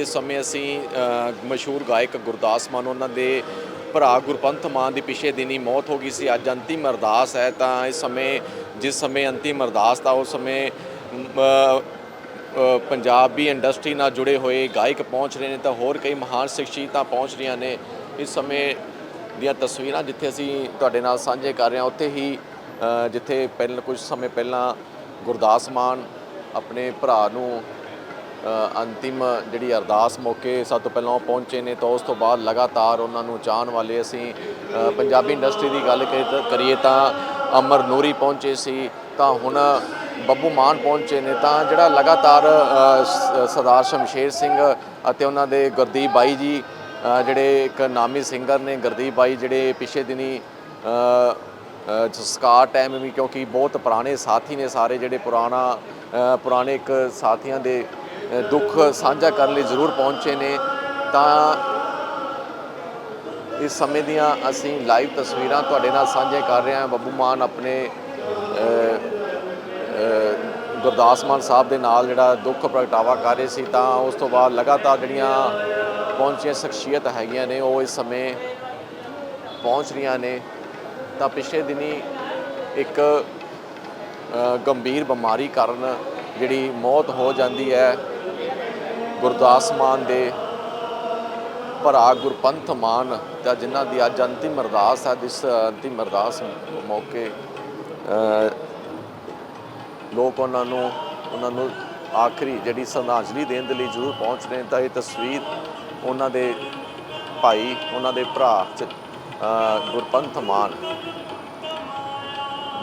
ਤੇ ਸਮੇਂ ਅਸੀਂ ਮਸ਼ਹੂਰ ਗਾਇਕ ਗੁਰਦਾਸ ਮਾਨ, ਉਹਨਾਂ ਦੇ ਭਰਾ ਗੁਰਪੰਥ ਮਾਨ ਦੀ ਪਿਛੇ ਦਿਨੀ ਮੌਤ ਹੋ ਗਈ ਸੀ। ਅੱਜ ਅੰਤਿਮ ਅਰਦਾਸ ਹੈ, ਤਾਂ ਇਸ ਸਮੇਂ, ਜਿਸ ਸਮੇਂ ਅੰਤਿਮ ਅਰਦਾਸ ਦਾ ਉਸ ਸਮੇਂ ਪੰਜਾਬੀ ਇੰਡਸਟਰੀ ਨਾਲ ਜੁੜੇ ਹੋਏ ਗਾਇਕ ਪਹੁੰਚ ਰਹੇ ਨੇ, ਤਾਂ ਹੋਰ ਕਈ ਮਹਾਨ ਸ਼ਖਸੀਅਤਾਂ ਪਹੁੰਚ ਰਹੀਆਂ ਨੇ। ਇਸ ਸਮੇਂ ਦੀਆਂ ਤਸਵੀਰਾਂ ਜਿੱਥੇ ਅਸੀਂ ਤੁਹਾਡੇ ਨਾਲ ਸਾਂਝੇ ਕਰ ਰਹੇ ਹਾਂ, ਉੱਥੇ ਹੀ ਜਿੱਥੇ ਪਹਿਲਾਂ, ਕੁਝ ਸਮੇਂ ਪਹਿਲਾਂ ਗੁਰਦਾਸ ਮਾਨ ਆਪਣੇ ਭਰਾ ਨੂੰ ਅੰਤਿਮ ਜਿਹੜੀ ਅਰਦਾਸ ਮੌਕੇ ਸਭ ਤੋਂ ਪਹਿਲਾਂ ਉਹ ਪਹੁੰਚੇ ਨੇ ਤਾਂ ਉਸ ਤੋਂ ਬਾਅਦ ਲਗਾਤਾਰ ਉਹਨਾਂ ਨੂੰ ਚਾਹਣ ਵਾਲੇ ਅਸੀਂ ਪੰਜਾਬੀ ਇੰਡਸਟਰੀ ਦੀ ਗੱਲ ਕਰੀਏ ਤਾਂ- ਕਰੀਏ ਤਾਂ ਅਮਰ ਨੂਰੀ ਪਹੁੰਚੇ ਸੀ ਤਾਂ ਹੁਣ ਬੱਬੂ ਮਾਨ ਪਹੁੰਚੇ ਨੇ ਤਾਂ ਜਿਹੜਾ ਲਗਾਤਾਰ ਸਰਦਾਰ ਸ਼ਮਸ਼ੇਰ ਸਿੰਘ ਅਤੇ ਉਹਨਾਂ ਦੇ ਗੁਰਦੀਪ ਬਾਈ ਜੀ ਜਿਹੜੇ ਇੱਕ ਨਾਮੀ ਸਿੰਗਰ ਨੇ ਗੁਰਦੀਪ ਬਾਈ ਜਿਹੜੇ ਪਿਛੇ ਦਿਨੀ ਅ, ਟਾਈਮ ਵੀ ਕਿਉਂਕਿ ਬਹੁਤ ਪੁਰਾਣੇ ਸਾਥੀ ਨੇ ਸਾਰੇ ਜਿਹੜੇ ਪੁਰਾਣਾ ਪੁਰਾਣੇ ਇੱਕ ਸਾਥੀਆਂ ਦੇ ਦੁੱਖ ਸਾਂਝਾ ਕਰਨ ਲਈ ਜ਼ਰੂਰ ਪਹੁੰਚੇ ਨੇ, ਤਾਂ ਇਸ ਸਮੇਂ ਦੀਆਂ ਅਸੀਂ ਲਾਈਵ ਤਸਵੀਰਾਂ ਤੁਹਾਡੇ ਨਾਲ ਸਾਂਝੇ ਕਰ ਰਹੇ ਹਾਂ। ਬੱਬੂ ਮਾਨ ਆਪਣੇ ਗੁਰਦਾਸ ਮਾਨ ਸਾਹਿਬ ਦੇ ਨਾਲ ਜਿਹੜਾ ਦੁੱਖ ਪ੍ਰਗਟਾਵਾ ਕਰ ਰਹੇ ਸੀ, ਤਾਂ ਉਸ ਤੋਂ ਬਾਅਦ ਲਗਾਤਾਰ ਜਿਹੜੀਆਂ ਪਹੁੰਚੀਆਂ ਸ਼ਖਸੀਅਤ ਹੈਗੀਆਂ ਨੇ, ਉਹ ਇਸ ਸਮੇਂ ਪਹੁੰਚ ਰਹੀਆਂ ਨੇ। ਤਾਂ ਪਿਛਲੇ ਦਿਨੀ ਇੱਕ ਗੰਭੀਰ ਬਿਮਾਰੀ ਕਾਰਨ ਜਿਹੜੀ ਮੌਤ ਹੋ ਜਾਂਦੀ ਹੈ ਗੁਰਦਾਸ ਮਾਨ ਦੇ ਭਰਾ ਗੁਰਪੰਥ ਮਾਨ ਤਾਂ ਜਿਨ੍ਹਾਂ ਦੀ ਅੱਜ ਅੰਤਿਮ ਅਰਦਾਸ ਹੈ, ਜਿਸ ਅੰਤਿਮ ਅਰਦਾਸ ਮੌਕੇ ਲੋਕ ਉਹਨਾਂ ਨੂੰ ਉਹਨਾਂ ਨੂੰ ਆਖਰੀ ਜਿਹੜੀ ਸ਼ਰਧਾਂਜਲੀ ਦੇਣ ਦੇ ਲਈ ਜ਼ਰੂਰ ਪਹੁੰਚ ਰਹੇ ਤਾਂ ਇਹ ਤਸਵੀਰ ਉਹਨਾਂ ਦੇ ਭਾਈ, ਉਹਨਾਂ ਦੇ ਭਰਾ ਚ- ਗੁਰਪੰਥ ਮਾਨ,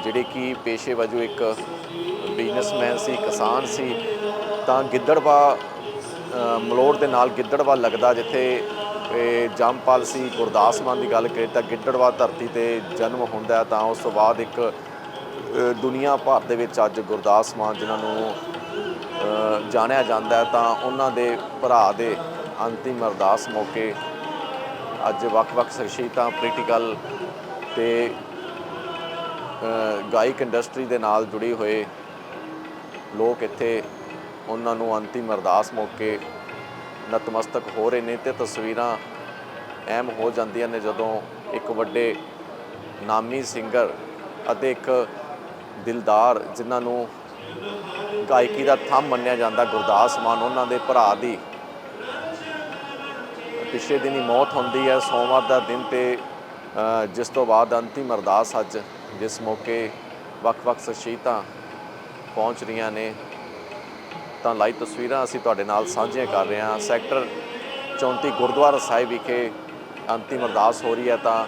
ਜਿਹੜੇ ਕਿ ਪੇਸ਼ੇ ਵਜੋਂ ਇੱਕ ਬਿਜ਼ਨਸਮੈਨ ਸੀ, ਕਿਸਾਨ ਸੀ, ਤਾਂ ਗਿੱਦੜਵਾ ਮਲੋੜ ਦੇ ਨਾਲ ਗਿੱਦੜਵਾ ਲੱਗਦਾ ਜਿੱਥੇ ਇਹ ਜੰਮਪਲ ਸੀ, ਗੁਰਦਾਸ ਮਾਨ ਦੀ ਗੱਲ ਕਰੀਏ ਤਾਂ ਗਿੱਦੜਵਾ ਧਰਤੀ ਤੇ ਜਨਮ ਹੁੰਦਾ ਤਾਂ ਉਸ ਤੋਂ ਬਾਅਦ ਇੱਕ ਦੁਨੀਆ ਭਰ ਦੇ ਵਿੱਚ ਅੱਜ ਗੁਰਦਾਸ ਮਾਨ ਜਿਨ੍ਹਾਂ ਨੂੰ ਜਾਣਿਆ ਜਾਂਦਾ ਤਾਂ ਉਹਨਾਂ ਦੇ ਭਰਾ ਦੇ ਅੰਤਿਮ ਅਰਦਾਸ ਮੌਕੇ ਅੱਜ ਵੱਖ-ਵੱਖ ਸ਼ਖਸੀਅਤਾਂ ਪੋਲੀਟੀਕਲ ਤੇ ਗਾਇਕ ਇੰਡਸਟਰੀ ਦੇ ਨਾਲ ਜੁੜੇ ਹੋਏ ਲੋਕ ਇੱਥੇ ਉਹਨਾਂ ਨੂੰ ਅੰਤਿਮ ਅਰਦਾਸ ਮੌਕੇ ਨਤਮਸਤਕ ਹੋ ਰਹੇ ਨੇ ਤੇ ਤਸਵੀਰਾਂ ਐਮ ਹੋ ਜਾਂਦੀਆਂ ਨੇ ਜਦੋਂ ਇੱਕ ਵੱਡੇ ਨਾਮੀ ਸਿੰਗਰ ਅਤੇ ਇੱਕ ਦਿਲਦਾਰ ਜਿਨ੍ਹਾਂ ਨੂੰ ਗਾਇਕੀ ਦਾ ਥੰਮ ਮੰਨਿਆ ਜਾਂਦਾ ਗੁਰਦਾਸ ਮਾਨ, ਉਹਨਾਂ ਦੇ ਭਰਾ ਦੀ ਪਿਛਲੇ ਦਿਨੀ ਮੌਤ ਹੁੰਦੀ ਹੈ। ਸੋਮਵਾਰ ਦਾ ਦਿਨ ਤੇ ਜਿਸ ਤੋਂ ਬਾਅਦ ਅੰਤਿਮ ਅਰਦਾਸ ਅੱਜ ਜਿਸ ਮੌਕੇ ਵੱਖ-ਵੱਖ ਸ਼ਖਸੀਅਤਾਂ ਪਹੁੰਚ ਰਹੀਆਂ ਨੇ। ਤਾਂ ਲਾਈਵ ਤਸਵੀਰਾਂ ਅਸੀਂ ਤੁਹਾਡੇ ਨਾਲ ਸਾਂਝੀਆਂ ਕਰ ਰਹੇ ਹਾਂ। ਸੈਕਟਰ 34 ਗੁਰਦੁਆਰਾ ਸਾਹਿਬ ਵਿਖੇ ਅੰਤਿਮ ਅਰਦਾਸ ਹੋ ਰਹੀ ਹੈ ਤਾਂ